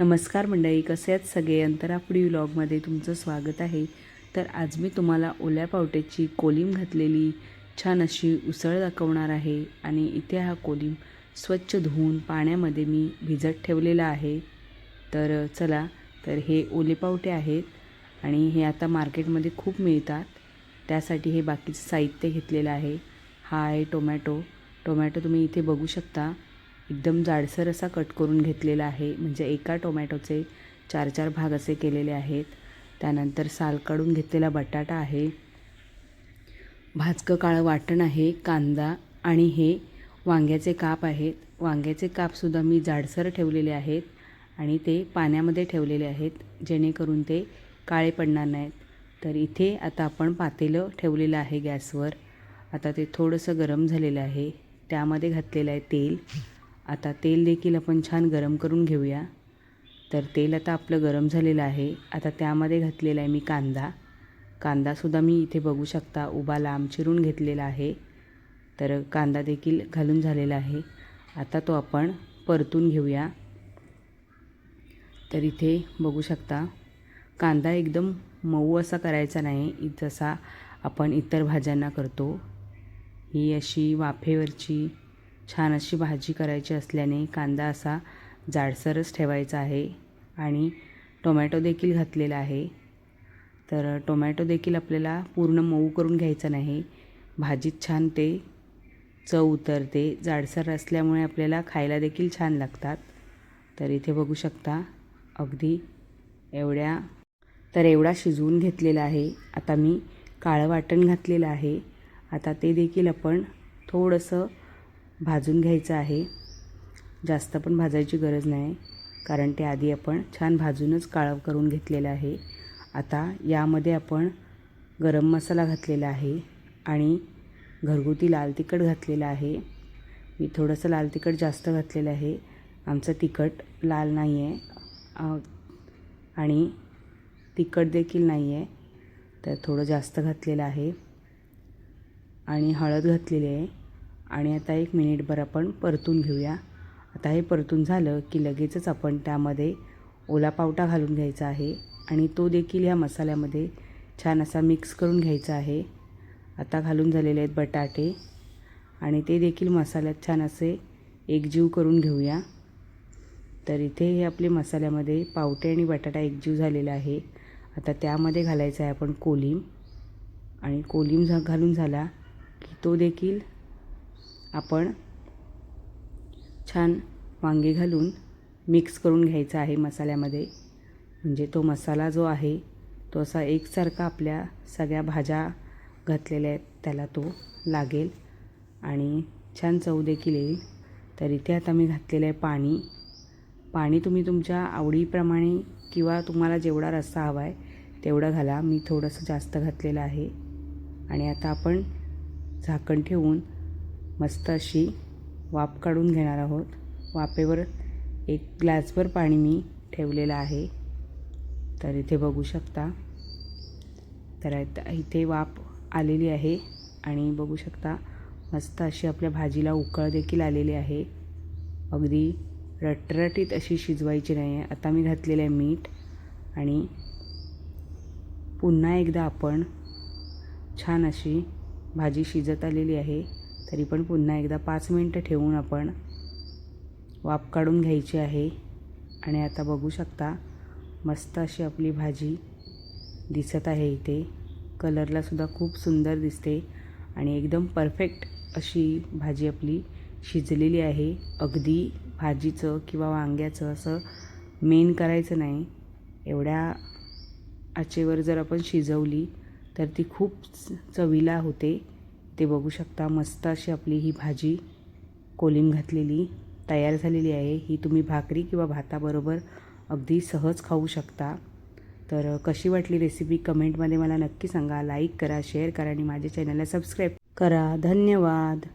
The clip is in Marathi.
नमस्कार मंडळी कसे आहेत सगळे? अंतरापुडी व्लॉगमध्ये तुमचं स्वागत आहे. तर आज मी तुम्हाला ओल्या पावट्याची कोलीम घातलेली छान अशी उसळ दाखवणार आहे आणि इथे हा कोलीम स्वच्छ धुवून पाण्यामध्ये मी भिजत ठेवलेला आहे. तर चला तर हे ओले पावटे आहेत आणि हे आता मार्केटमध्ये खूप मिळतात. त्यासाठी हे बाकीचं साहित्य घेतलेलं आहे. हा आहे टोमॅटो. टोमॅटो तुम्ही इथे बघू शकता. एकदम जाडसर असा कट करून घेतलेला आहे. म्हणजे एका टोमॅटोचे चार चार भाग असे केलेले आहेत. त्यानंतर साल काढून घेतलेला बटाटा आहे. भाजकं काळं वाटण आहे कांदा आणि हे वांग्याचे काप आहेत. वांग्याचे कापसुद्धा मी जाडसर ठेवलेले आहेत आणि ते पाण्यामध्ये ठेवलेले आहेत जेणेकरून ते काळे पडणार नाहीत. तर इथे आता आपण पातेलं ठेवलेलं आहे गॅसवर. आता ते थोडंसं गरम झालेलं आहे. त्यामध्ये घातलेलं आहे तेल. आता तेल देखील आपण छान गरम करून घेऊया. तर तेल आता आपलं गरम झालेलं आहे. आता त्यामध्ये घातलेला आहे मी कांदा. कांदासुद्धा मी इथे बघू शकता उभा लांब चिरून घेतलेला आहे. तर कांदा देखील घालून झालेला आहे. आता तो आपण परतून घेऊया. तर इथे बघू शकता कांदा एकदम मऊ असा करायचा नाही. जसा आपण इतर भाज्यांना करतो. ही अशी वाफेवरची छान अशी भाजी करायची असल्याने कांदा असा जाडसरच ठेवायचा आहे आणि टोमॅटो देखील घातलेला आहे. तर टोमॅटो देखील आपल्याला पूर्ण मऊ करून घ्यायचा नाही. भाजीत छान ते चव उतरते. जाडसर असल्यामुळे आपल्याला खायला देखील छान लागतात. तर इथे बघू शकता अगदी एवढ्या तर एवढा शिजवून घेतलेला आहे. आता मी काळं वाटण घातलेलं आहे. आता ते देखील आपण थोडंसं भाजून घ्यायचं आहे. जास्त पण भाजायची गरज नाही कारण ते आधी आपण छान भाजूनच काळं करून घेतलेलं आहे. आता यामध्ये आपण गरम मसाला घातलेला आहे आणि घरगुती लाल तिखट घातलेलं आहे. मी थोडंसं लाल तिखट जास्त घातलेलं आहे. आमचं तिखट लाल नाही आहे आणि तिखट देखील नाही आहे तर थोडं जास्त घातलेलं आहे. आणि हळद घातलेली आहे. आणि आता एक मिनिटभर आपण परतून घेऊया. आता हे परतून झालं की लगेचच आपण त्यामध्ये ओला पावटा घालून घ्यायचा आहे आणि तो देखील ह्या मसाल्यामध्ये छान असा मिक्स करून घ्यायचा आहे. आता घालून झालेले आहेत बटाटे आणि ते देखील मसाल्यात छान असे एकजीव करून घेऊया. तर इथे हे आपले मसाल्यामध्ये पावटे आणि बटाटा एकजीव झालेला आहे. आता त्यामध्ये घालायचं आहे आपण कोलिम आणि कोलिम झा घालून झाला की तो देखील आपण छान वांगे घालून मिक्स करून घ्यायचा आहे मसाल्यामध्ये. म्हणजे तो मसाला जो आहे तो असा एकसारखा आपल्या सगळ्या भाज्या घातलेल्या आहेत त्याला तो लागेल. आणि छान चव देखील येईल. तर इथे आता मी घातलेलं आहे पाणी. पाणी तुम्ही तुमच्या आवडीप्रमाणे किंवा तुम्हाला जेवढा रस्सा हवा आहे तेवढं घाला. मी थोडंसं जास्त घातलेलं आहे. आणि आता आपण झाकण ठेवून मस्त अशी वाफ काढून घेणार आहोत. वाफेवर एक ग्लासभर पाणी मी ठेवलेलं आहे. तर इथे बघू शकता. तर इथे वाफ आलेली आहे आणि बघू शकता मस्त अशी आपल्या भाजीला उकळ देखील आलेली आहे. अगदी रटरटीत अशी शिजवायची नाही आहे. आता मी घातलेलं आहे मीठ आणि पुन्हा एकदा आपण छान अशी भाजी शिजत आलेली आहे. तरी पण पुन्हा एकदा पाच मिनटं ठेवून आपण वाफ काढून घ्यायची आहे. आणि आता बघू शकता मस्त अशी आपली भाजी दिसत आहे इथे. कलरलासुद्धा खूप सुंदर दिसते. आणि एकदम परफेक्ट अशी भाजी आपली शिजलेली आहे. अगदी भाजीचं किंवा वांग्याचं असं मेन करायचं नाही. एवढ्या आचेवर जर आपण शिजवली तर ती खूप चवीला होते. ते बघू शकता. मस्त अशी आपली ही भाजी कोलिम घातलेली तयार झालेली आहे. ही तुम्ही भाकरी किंवा भाताबरोबर अगदी सहज खाऊ शकता. तर कशी वाटली रेसिपी कमेंटमध्ये मला नक्की सांगा. लाईक करा शेअर करा आणि माझ्या चॅनलला सबस्क्राईब करा. धन्यवाद.